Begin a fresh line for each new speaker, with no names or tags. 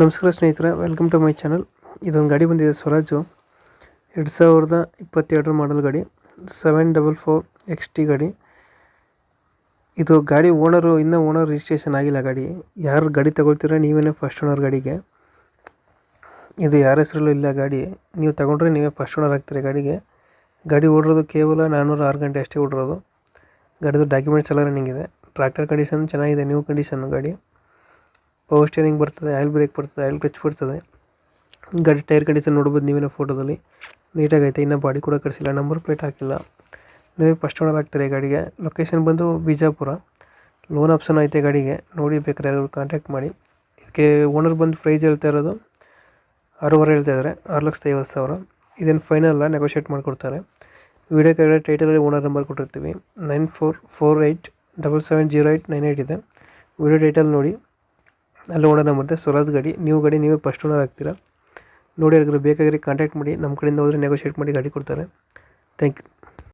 ನಮಸ್ಕಾರ ಸ್ನೇಹಿತರೆ welcome to my channel ಇದೊಂದು ಗಾಡಿ ಬಂದಿದೆ, ಸ್ವರಾಜು. ಎರಡು ಸಾವಿರದ ಇಪ್ಪತ್ತೆರಡರ ಮಾಡಲ್ ಗಾಡಿ. Seven double four X T ಗಾಡಿ. ಇದು ಗಾಡಿ ಓನರು ಇನ್ನೂ ಓನರ್ ರಿಜಿಸ್ಟ್ರೇಷನ್ ಆಗಿಲ್ಲ ಗಾಡಿ. ಯಾರು ಗಾಡಿ ತೊಗೊಳ್ತೀರ ನೀವೇ ಫಸ್ಟ್ ಓನರ್ ಗಾಡಿಗೆ. ಇದು ಯಾರ ಹೆಸರಲ್ಲೂ ಇಲ್ಲ ಗಾಡಿ. ನೀವು ತಗೊಂಡ್ರೆ ನೀವೇ ಫಸ್ಟ್ ಓನರ್ ಆಗ್ತೀರಿ ಗಾಡಿಗೆ. ಗಾಡಿ ಓಡಿರೋದು ಕೇವಲ ನಾನ್ನೂರ ಆರು ಗಂಟೆ ಅಷ್ಟೇ ಓಡಿರೋದು. ಗಾಡಿದು ಡಾಕ್ಯುಮೆಂಟ್ಸ್ ಎಲ್ಲ ರನ್ನಿಂಗ್ ಇದೆ. ಟ್ರ್ಯಾಕ್ಟರ್ ಕಂಡೀಷನ್ ಚೆನ್ನಾಗಿದೆ ನ್ಯೂ ಕಂಡೀಷನ್ ಗಾಡಿ. ಪವರ್ ಸ್ಟೇರಿಂಗ್ ಬರ್ತದೆ ಆಯಿಲ್ ಬ್ರೇಕ್ ಬರ್ತದೆ ಆಯಿಲ್ ಕ್ಲಚ್ ಬರ್ತದೆ. ಗಾಡಿ ಟೈರ್ ಕಂಡೀಷನ್ ನೋಡ್ಬೋದು ನೀವೇನೋ ಫೋಟೋದಲ್ಲಿ ನೀಟಾಗೈತೆ ಇನ್ನೂ ಬಾಡಿ ಕೂಡ ಕಳಿಸಿಲ್ಲ ನಂಬರ್ ಪ್ಲೇಟ್ ಹಾಕಿಲ್ಲ. ನೀವೇ ಫಸ್ಟ್ ಓನರ್ ಆಗ್ತೀರಿ ಗಾಡಿಗೆ. ಲೊಕೇಶನ್ ಬಂದು ಬಿಜಾಪುರ. ಲೋನ್ ಆಪ್ಷನ್ ಐತೆ ಗಾಡಿಗೆ, ನೋಡಿ ಬೇಕಾದ್ರೆ ಯಾರು ಕಾಂಟ್ಯಾಕ್ಟ್ ಮಾಡಿ. ಇದಕ್ಕೆ ಓನರ್ ಬಂದು ಪ್ರೈಸ್ ಹೇಳ್ತಾ ಇರೋದು ಆರೂವರೆ ಹೇಳ್ತಾ ಇದ್ದಾರೆ, ಆರು ಲಕ್ಷದ ಐವತ್ತು ಸಾವಿರ. ಇದೇನು ಫೈನಲ್ ನೆಗೋಷಿಯೇಟ್ ಮಾಡಿಕೊಡ್ತಾರೆ. ವಿಡಿಯೋ ಕೆಳಗಡೆ ಟೈಟಲಲ್ಲಿ ಓನರ್ ನಂಬರ್ ಕೊಟ್ಟಿರ್ತೀವಿ. Nine four four eight double seven zero eight nine eight ಇದೆ. ವಿಡಿಯೋ ಟೈಟಲ್ ನೋಡಿ. ಅಲ್ಲಿ ನೋಡೋಣ ಮತ್ತೆ. ಸ್ವರಾಜ್ ಗಾಡಿ, ನೀವು ಗಾಡಿ ನೀವೇ ಫಸ್ಟ್ ಓನರ್ ಆಗ್ತೀರಾ? ನೋಡಿ, ಯಾರಿಗಾದ್ರು ಬೇಕಾಗಿರಿ ಕಾಂಟ್ಯಾಕ್ಟ್ ಮಾಡಿ ನಮ್ಮ ಕಡೆಯಿಂದ ಹೋದರೆ ನೆಗೋಷಿಯೇಟ್ ಮಾಡಿ ಗಾಡಿ ಕೊಡ್ತಾರೆ. Thank you